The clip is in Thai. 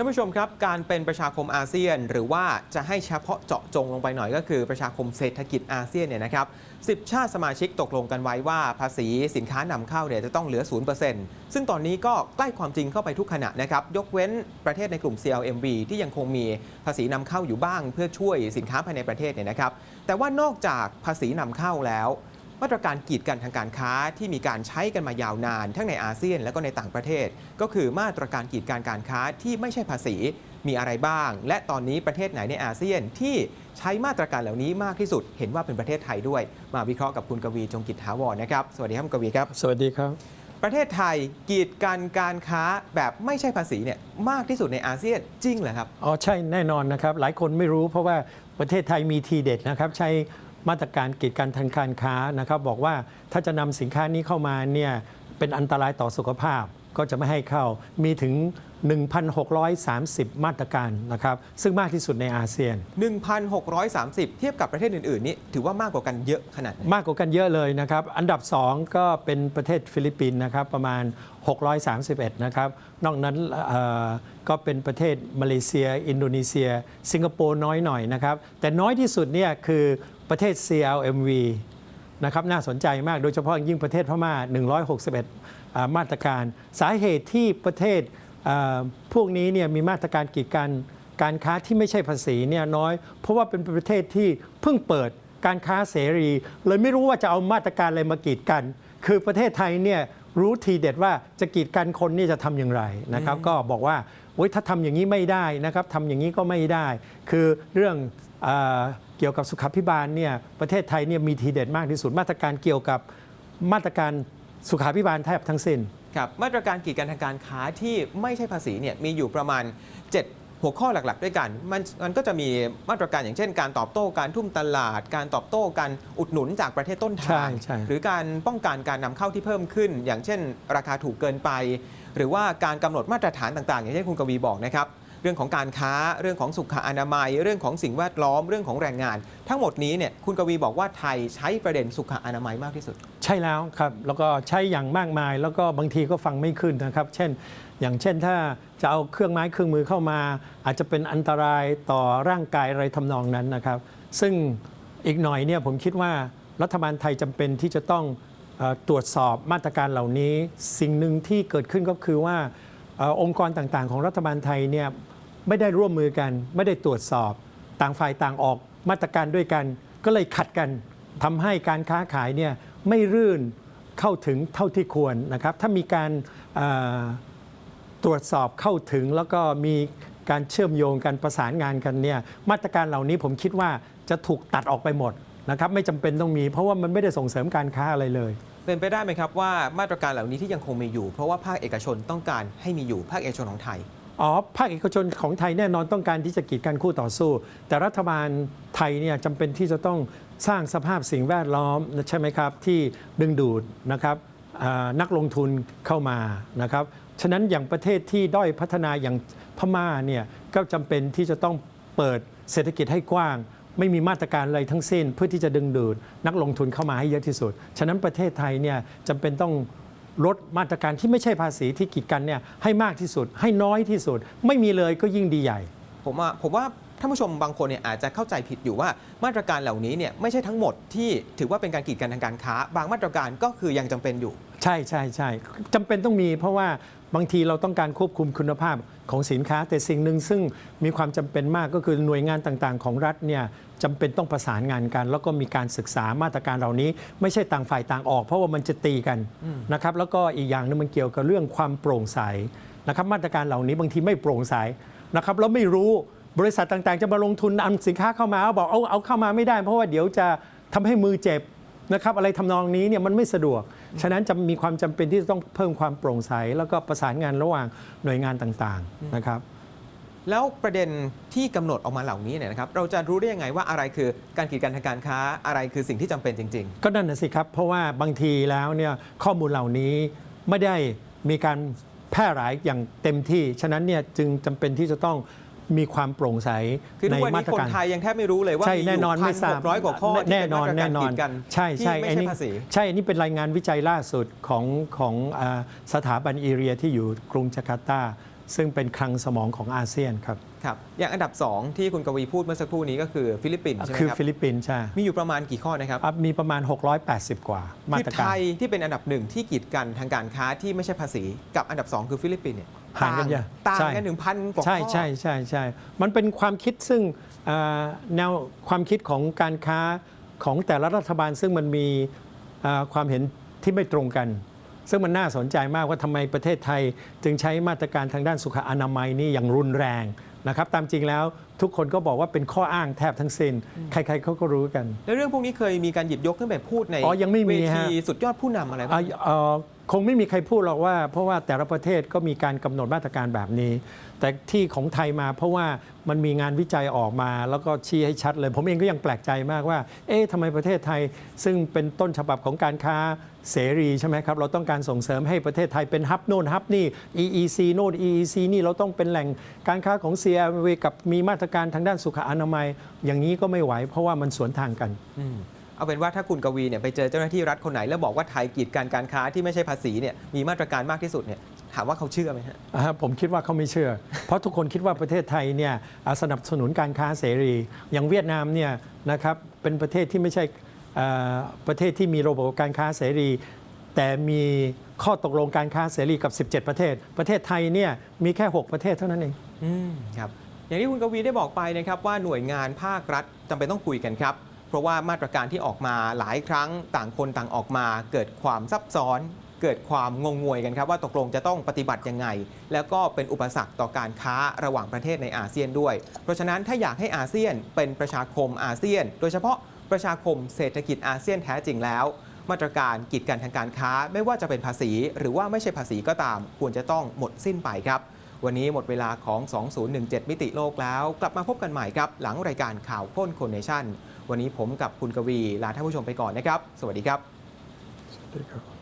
ท่านผู้ชมครับ การเป็นประชาคมอาเซียน หรือว่าจะให้เฉพาะเจาะจงลงไปหน่อยก็คือประชาคมเศรษฐกิจอาเซียนเนี่ยนะครับ10ชาติสมาชิกตกลงกันไว้ว่าภาษีสินค้านำเข้าเนี่ยจะต้องเหลือ 0%ซึ่งตอนนี้ก็ใกล้ความจริงเข้าไปทุกขณะนะครับ ยกเว้นประเทศในกลุ่ม CLMV ที่ยังคงมีภาษีนำเข้าอยู่บ้าง เพื่อช่วยสินค้าภายในประเทศเนี่ยนะครับ แต่ว่านอกจากภาษีนำเข้าแล้ว มาตรการกีดกันทางการค้าที่มีการใช้กันมายาวนาน ทั้งในอาเซียนและก็ในต่างประเทศ ก็คือมาตรการกีดกันการค้าที่ไม่ใช่ภาษีมีอะไรบ้าง และตอนนี้ประเทศไหนในอาเซียนที่ใช้มาตรการเหล่านี้มากที่สุด เห็นว่าเป็นประเทศไทยด้วย มาวิเคราะห์กับคุณกวีจงกิจถาวรนะครับสวัสดีครับคุณกวีครับ สวัสดีครับ ประเทศไทยกีดกันการค้าแบบไม่ใช่ภาษีเนี่ยมากที่สุดในอาเซียนจริงเหรอครับอ๋อใช่แน่นอนนะครับหลายคนไม่รู้เพราะว่าประเทศไทยมีทีเด็ดนะครับใช้ มาตรการกีดกันทางการค้านะครับบอกว่าถ้าจะนำสินค้านี้เข้ามาเนี่ยเป็นอันตรายต่อสุขภาพ ก็จะไม่ให้เข้ามีถึง 1,630 มาตรการนะครับ ซึ่งมากที่สุดในอาเซียน 1,630 เทียบกับประเทศอื่น ๆ นี่ถือว่ามากกว่ากันเยอะขนาดไหนมากกว่ากันเยอะเลยนะครับ อันดับ 2 ก็เป็นประเทศฟิลิปปินส์นะครับ ประมาณ 631 นะครับ นอกนั้นเอ่อก็เป็นประเทศมาเลเซีย อินโดนีเซีย สิงคโปร์น้อยหน่อยนะครับ แต่น้อยที่สุดเนี่ยคือประเทศ CLMV นะครับน่าสนใจมากโดยเฉพาะอย่างยิ่งประเทศพม่า 161อ่า มาตรการ สาเหตุที่ประเทศอ่าพวกนี้เนี่ยมีมาตรการกีดกันการค้าที่ไม่ใช่ภาษีเนี่ยน้อย เพราะว่าเป็นประเทศที่เพิ่งเปิดการค้าเสรี เลยไม่รู้ว่าจะเอามาตรการอะไรมากีดกัน คือประเทศไทยเนี่ยรู้ทีเด็ดว่าจะกีดกันคนนี่จะทำอย่างไรนะครับ ก็บอกว่าโอ๊ยถ้าทำอย่างนี้ไม่ได้นะครับทำอย่างนี้ก็ไม่ได้ คือเรื่องเออเกี่ยวกับสุขภิบาลเนี่ยประเทศไทยเนี่ยมีทีเด็ดมากที่สุดมาตรการเกี่ยวกับมาตรการ สุขาภิบาลแทบทั้งสิ้น ครับมาตรการกีดกันทางการค้าที่ไม่ใช่ภาษีเนี่ยมีอยู่ประมาณ 7 หัวข้อหลักๆ ด้วยกัน มันมันก็จะมีมาตรการอย่างเช่น การตอบโต้การทุ่มตลาด การตอบโต้การอุดหนุนจากประเทศต้นทาง ใช่ใช่ หรือการป้องกันการนำเข้าที่เพิ่มขึ้น อย่างเช่น ราคาถูกเกินไป หรือว่าการกำหนดมาตรฐานต่างๆ อย่างเช่นคุณกวีบอกนะครับ เรื่องของการค้าเรื่องของสุขอนามัย เรื่องของสิ่งแวดล้อมเรื่องของแรงงาน ทั้งหมดนี้เนี่ยคุณกวีบอกว่าไทยใช้ประเด็นสุขอนามัยมากที่สุด ใช่แล้วครับแล้วก็ใช้อย่างมากมาย แล้วก็บางทีก็ฟังไม่ขึ้นนะครับ เช่น อย่างเช่นถ้าจะเอาเครื่องไม้เครื่องมือเข้ามา อาจจะเป็นอันตรายต่อร่างกายอะไรทำนองนั้นนะครับ ซึ่งอีกหน่อยเนี่ยผมคิดว่ารัฐบาลไทยจำเป็นที่จะต้องตรวจสอบมาตรการเหล่านี้ สิ่งหนึ่งที่เกิดขึ้นก็คือว่าอองค์กรต่างๆ ของรัฐบาลไทยเนี่ย ไม่ได้ร่วมมือกัน ไม่ได้ตรวจสอบ ต่างฝ่ายต่างออกมาตรการด้วยกัน ก็เลยขัดกันทำให้การค้าขายเนี่ยไม่รื่นเข้าถึงเท่าที่ควรนะครับ ถ้ามีการตรวจสอบเข้าถึงแล้วก็มีการเชื่อมโยงกันประสานงานกันเนี่ยมาตรการเหล่านี้ผมคิดว่าจะถูกตัดออกไปหมดนะครับไม่จำเป็นต้องมี เพราะว่ามันไม่ได้ส่งเสริมการค้าอะไรเลย เป็นไปได้ไหมครับว่ามาตรการเหล่านี้ที่ยังคงมีอยู่ เพราะว่าภาคเอกชนต้องการให้มีอยู่ภาคเอกชนของไทย อ๋อภาคเอกชนของไทยแน่นอนต้องการที่จะกีดกันคู่ต่อสู้ แต่รัฐบาลไทยเนี่ยจำเป็นที่จะต้องสร้างสภาพสิ่งแวดล้อมใช่ไหมครับ ที่ดึงดูดนะครับนักลงทุนเข้ามานะครับฉะนั้นอย่างประเทศที่ด้อยพัฒนาอย่างพม่าเนี่ยก็จำเป็นที่จะต้องเปิดเศรษฐกิจให้กว้าง ไม่มีมาตรการอะไรทั้งสิ้น เพื่อที่จะดึงดูดนักลงทุนเข้ามาให้เยอะที่สุด ฉะนั้นประเทศไทยเนี่ยจำเป็นต้อง ลดมาตรการที่ไม่ใช่ภาษีที่กีดกันเนี่ยให้มากที่สุด ให้น้อยที่สุด ไม่มีเลยก็ยิ่งดีใหญ่ ผมว่าผมว่าท่านผู้ชมบางคนเนี่ยอาจจะเข้าใจผิดอยู่ว่ามาตรการเหล่านี้เนี่ยไม่ใช่ทั้งหมดที่ถือว่าเป็นการกีดกันทางการค้า บางมาตรการก็คือยังจำเป็นอยู่ ใช่ใช่ใช่จำเป็นต้องมีเพราะว่าบางทีเราต้องการควบคุมคุณภาพของสินค้า แต่สิ่งหนึ่งซึ่งมีความจำเป็นมากก็คือหน่วยงานต่างๆ ของรัฐเนี่ยจำเป็นต้องประสานงานกัน แล้วก็มีการศึกษามาตรการเหล่านี้ ไม่ใช่ต่างฝ่ายต่างออก เพราะว่ามันจะตีกันนะครับแล้วก็อีกอย่างหนึงมันเกี่ยวกับเรื่องความโปร่งใสนะครับมาตรการเหล่านี้บางทีไม่โปร่งใสนะครับแล้วไม่รู้บริษัทต่างๆ จะมาลงทุนนำสินค้าเข้ามาบอกเอาเอาเข้ามาไม่ได้ เพราะว่าเดี๋ยวจะทำให้มือเจ็บ นะครับอะไรทำนองนี้เนี่ยมันไม่สะดวก ฉะนั้นจะมีความจำเป็นที่จะต้องเพิ่มความโปร่งใส แล้วก็ประสานงานระหว่างหน่วยงานต่างๆนะครับแล้วประเด็นที่กำหนดออกมาเหล่านี้เนี่ยนะครับเราจะรู้ได้ยังไงว่าอะไรคือการกีดกันทางการค้าอะไรคือสิ่งที่จำเป็นจริงก็นั่นนะสิครับ เพราะว่าบางทีแล้วเนี่ยข้อมูลเหล่านี้ไม่ได้มีการแพร่หลายอย่างเต็มที่ ฉะนั้นเนี่ยจึงจำเป็นที่จะต้อง มีความโปร่งใสๆคือทุในกวันมานี้ตรคนการ ไทยยังแทบไม่รู้เลยว่าใช่มีแน่นอนอยู่ไม่ทราบร้อยกว่าข้อที่แน่เป็นนอนมาตรแน่การนอกีนดกันใช่ใช่ที่ไม่อันใช่นี้ภาษี ใช่อันนี้เป็นรายงานวิจัยล่าสุดของของของอาสถาบันอีเรียที่อยู่กรุงจาการ์ตา ซึ่งเป็นคลังสมองของอาเซียนครับครับอย่างอันดับ 2 ที่คุณกวีพูดเมื่อสักครู่นี้ก็คือฟิลิปปินส์ใช่ไหมคือครับฟิลิปปินส์ใช่มีอยู่ประมาณกี่ข้อนะครับอะมีประมาณ 680 กว่ามาคือตรไทการยที่เป็นอันดับหนึ่งที่กีดกันทางการค้าที่ไม่ใช่ภาษีกับอันดับ 2 คือฟิลิปปินส์เนี่ยห่างกันเยอะต่างใช่กันถึงพันกว่าข้อใช่ใช่ใช่ใช่มันเป็นความคิดซึ่งเอ่อแนวความคิดของการค้าของแต่ละรัฐบาลซึ่งมันมีเอ่อความเห็นที่ไม่ตรงกัน ซึ่งมันน่าสนใจมากว่าทำไมประเทศไทย จึงใช้มาตรการทางด้านสุขอนามัยนี่อย่างรุนแรงนะครับตามจริงแล้วทุกคนก็บอกว่าเป็นข้ออ้างแทบทั้งสิ้น ใครๆเขาก็รู้กัน แล้วเรื่องพวกนี้เคยมีการหยิบยกขึ้นไปพูดในอ๋อยังไม่มีเวฮะทีสุดยอดผู้นำอะไรบ้างอะเอ่อ คงไม่มีใครพูดหรอกว่า เพราะว่าแต่ละประเทศก็มีการกำหนดมาตรการแบบนี้ แต่ที่ของไทยมาเพราะว่ามันมีงานวิจัยออกมา แล้วก็ชี้ให้ชัดเลย ผมเองก็ยังแปลกใจมากว่า เอ๊ะทำไมประเทศไทย ซึ่งเป็นต้นฉบับของการค้าเสรีใช่ไหมครับ เราต้องการส่งเสริมให้ประเทศไทยเป็นฮับโน่นฮับนี่ EEC โน่น EEC นี่เราต้องเป็นแหล่งการค้าของ CLV กับมีมาตรการทางด้านสุขอนามัย อย่างนี้ก็ไม่ไหว เพราะว่ามันสวนทางกันอื เอาเป็นว่าถ้าคุณกวีเนี่ยไปเจอเจ้าหน้าที่รัฐคนไหน แล้วบอกว่าไทยกีดกันการค้าที่ไม่ใช่ภาษีเนี่ยมีมาตรการมากที่สุดเนี่ยถามว่าเขาเชื่อไหมฮะอ่าผมคิดว่าเขาไม่เชื่อ เพราะทุกคนคิดว่าประเทศไทยเนี่ยอ่าสนับสนุนการค้าเสรี อย่างเวียดนามเนี่ยนะครับเป็นประเทศที่ไม่ใช่อ่าประเทศที่มีระบบการค้าเสรี แต่มีข้อตกลงการค้าเสรีกับ 17 ประเทศ ประเทศไทยเนี่ยมีแค่ 6 ประเทศเท่านั้นเองอืมครับอย่างที่คุณกวีได้บอกไปนะครับว่าหน่วยงานภาครัฐจำเป็นต้องคุยกันครับ เพราะว่ามาตรการที่ออกมาหลายครั้งต่างคนต่างออกมา เกิดความซับซ้อน เกิดความงงงวยกันครับว่าตกลงจะต้องปฏิบัติยังไง แล้วก็เป็นอุปสรรคต่อการค้าระหว่างประเทศในอาเซียนด้วย เพราะฉะนั้นถ้าอยากให้อาเซียนเป็นประชาคมอาเซียน โดยเฉพาะประชาคมเศรษฐกิจอาเซียนแท้จริงแล้วมาตรการกีดกันทางการค้าไม่ว่าจะเป็นภาษี หรือว่าไม่ใช่ภาษีก็ตาม ควรจะต้องหมดสิ้นไปครับ วันนี้หมดเวลาของ 2017 มิติโลกแล้ว กลับมาพบกันใหม่ครับ หลังรายการข่าวพ้นคนเนชั่น วันนี้ผมกับคุณกวีลาท่านผู้ชมไปก่อนนะครับ สวัสดีครับ สวัสดีครับ